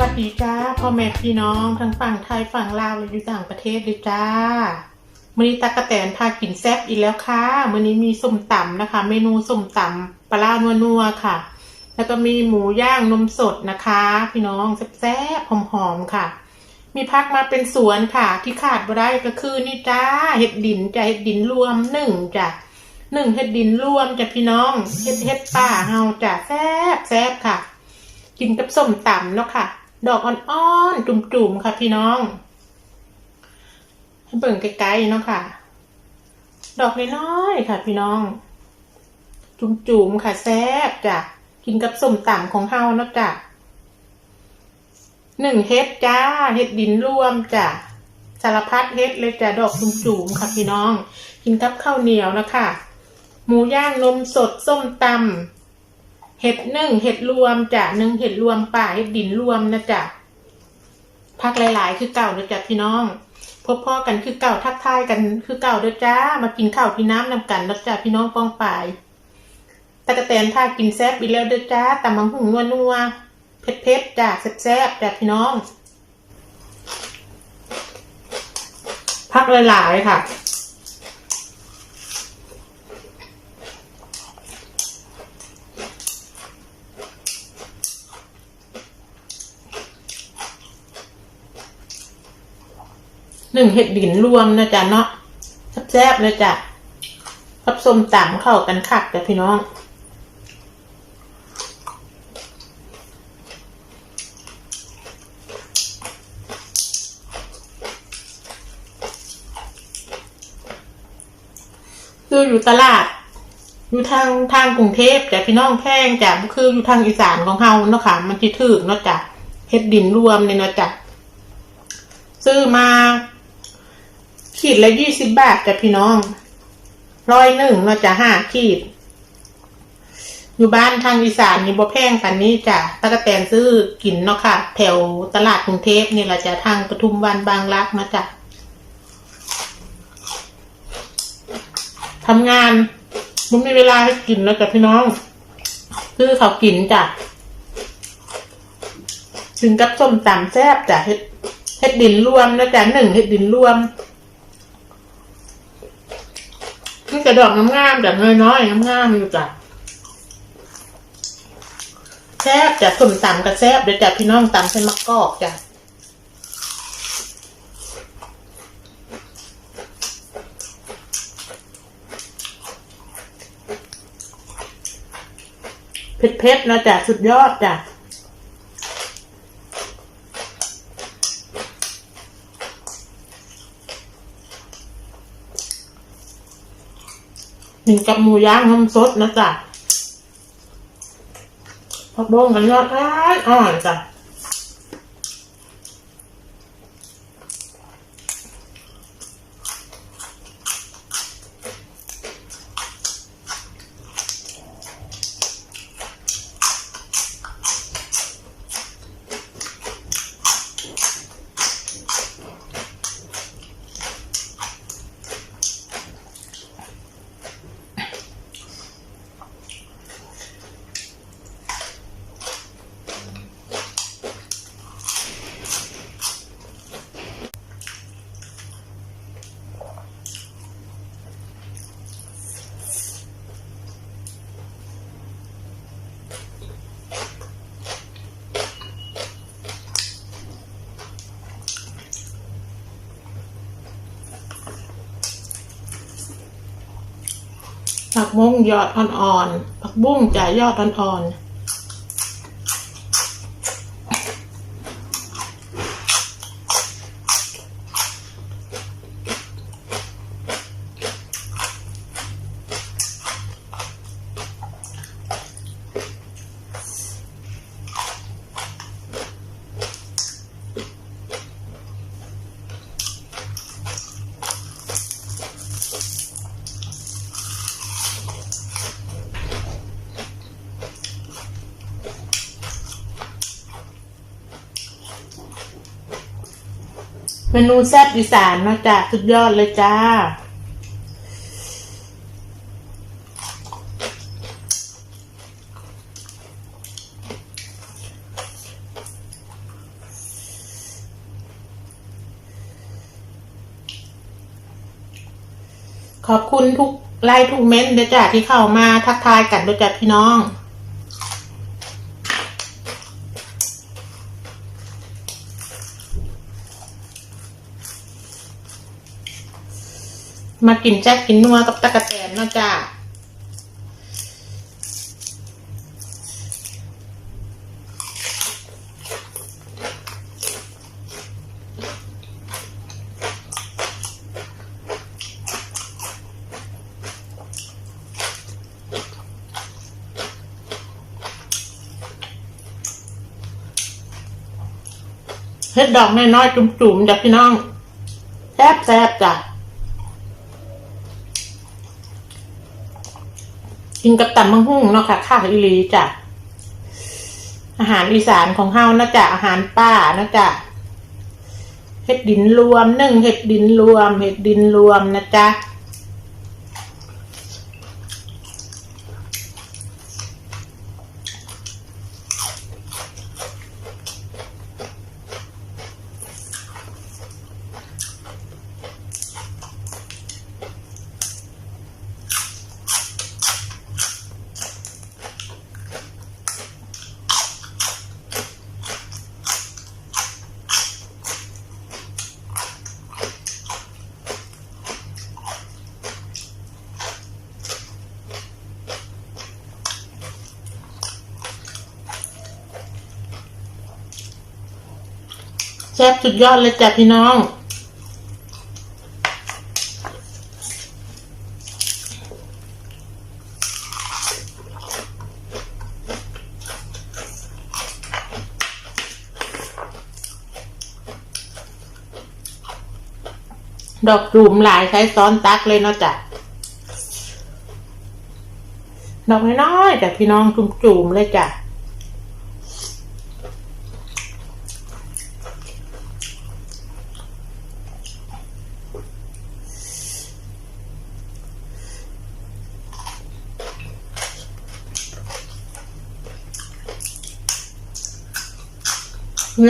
วัสดีจ้าพ่อแม่พี่น้องทั้งฝั่งไทยฝั่งลาวและอยู่ต่างประเทศเลยจ้ามื้อนี้ตากระแตนพากินแซ่บอีกแล้วค่ะมื้อนี้มีส้มตำนะคะ เมนูส้มตำปลาร้านัวๆค่ะ แล้วก็มีหมูย่างนมสดนะคะ พี่น้องแซ่บๆหอมๆค่ะ มีพักมาเป็นสวนค่ะ ที่ขาดบ่ได้ก็คือนี่จ้าเห็ดดินจ้ะเห็ดดินรวมหนึ่งจ้ะหนึ่งเห็ดดินรวมจ้ะพี่น้องเห็ดเห็ดป่าเฮาจ้ะแซ่บแซ่บค่ะกินกับส้มตำเนาะค่ะ ดอกอ่อนๆจุ่มๆค่ะพี่น้องให้เบิ่งไกลๆเนาะค่ะ ดอกน้อยๆค่ะ พี่น้อง จุ่มๆค่ะแซ่บจ้ะกินกับส้มตำของเฮาเนาะจ้ะหนึ่งเฮ็ดจ้าเฮ็ดดินรวมจ้ะสารพัดเฮ็ดเลยจ้ะดอกจุ่มๆค่ะพี่น้อง กินกับข้าวเหนียวนะคะหมูย่างนมสดส้มตำ เห็ดนึ่งเห็ดรวมจ้ะหนึ่งเห็ดรวมป่าเห็ดดินรวมนะจ๊ะพักหลาย ๆ คือเก่าเด้อจ้ะพี่น้อง พบพ่อกันคือเก่าทักทายกันคือเก่าเด้อจ้า มากินข้าวพี่น้ำนำกันนะจ้ะพี่น้องป้องป่ายตะกะแตนพากินแซ่บอีกแล้วเด้อจ้าตำมังหุงนัวนัวๆเผ็ดเผ็ดๆจ้ะแซ่บๆจ้ะพี่น้อง พักหลาย ๆ ค่ะ หนึ่งเห็ดดินรวมนะจ๊ะเนาะแซ่บๆเลยจ้ะกับส้มตำเข้ากันคักจ้ะพี่น้องคืออยู่ตลาด อยู่ทางทางกรุงเทพจ้ะพี่น้องแพงจ้ะคืออยู่ทางอีสานของเฮาเนาะค่ะ มันที่ถึกเนาะจ้ะเห็ดดินรวมเนี่ยเนาะจ้ะซื้อมา ขีดละยี่สิบบาทจ้ะพี่น้องร้อยหนึ่งเนาจะห้าขีด อยู่บ้านทางอีสานนี่บ่แพงกันนี้จ้ะตะกะแตนซื้อกินเนาะค่ะ แถวตลาดกรุงเทพนี่แหละจ้ะทางปทุมวันบางรักนะจ้ะทำงานมันมีเวลาให้กินแล้วจ้ะพี่น้อง ซื้อเขากินจ้ะถึงกับส้มตำแซ่บจ้ะเฮ็ดเฮ็ดดินรวมนะจ๊ะหนึ่งเฮ็ดดินรวม นี่กระดอกงามๆแบบน้อยๆงามๆอยู่จ้ะแซ่บจ้ะส้มตำกับแซ่บเดี๋ยวจ้ะพี่น้องตำใส่มะกอกจ้ะเผ็ดๆนะจ้ะสุดยอดจ้ะ กินกับหมูย่างทำซดนะจ๊ะผักบุ้งกันยอดอ่อนอ่อนจ้ะ ผักมุ้งยอดอ่อนๆผักบุ้งจ่ายยอดอ่อนๆ เมนูแซ่บอีสานนะจากสุดยอดเลยจ้า ขอบคุณทุกไลน์ทุกเม้นต์ด้วยจ้าที่เข้ามาทักทายกันด้วยจ้าพี่น้อง มากินแจ๊กกินนัวกับตะกะแตนนาะจ้าเฮ็ดดอกน้อยๆจุ่มๆจ้ะพี่น้องแซ่บๆจ้ะ กินกับตำมังหุ่งเนาะค่ะข้าวอีลีจ้ะอาหารอีสานของเฮานะจ๊ะอาหารป้านะจ๊ะเห็ดดินรวมนึ่งเห็ดดินรวมเห็ดดินรวมนะจ๊ะ แซ่บสุดยอดเลยจ้ะพี่น้อง ดอกจูมหลายใช้ซ้อนตักเลยเนาะจ้ะดอกน้อยๆจ้ะพี่น้องจุ่มๆเลยจ้ะ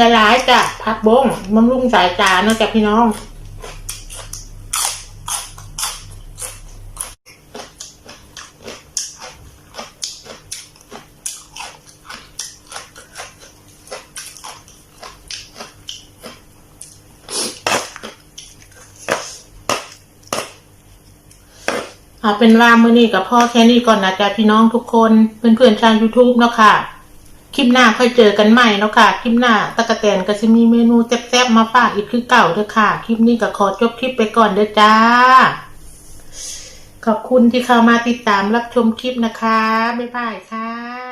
ละลายจ้ะพักบงบำรุงสายตาเนาะจ้ะพี่น้องเอาเป็นว่ามื้อนี้กับพ่อแค่นี้ก่อนนะจ๊ะพี่น้องทุกคนเพื่อนๆชาว YouTube เนาะค่ะ คลิปหน้าค่อยเจอกันใหม่เนาะค่ะ คลิปหน้าตะกะแตนก็จะมีเมนูแซ่บๆมาฝากอีกคือเก่าเด้อค่ะ คลิปนี้ก็ขอจบคลิปไปก่อนเด้อจ้า ขอบคุณที่เข้ามาติดตามรับชมคลิปนะคะ บ๊ายบายค่ะ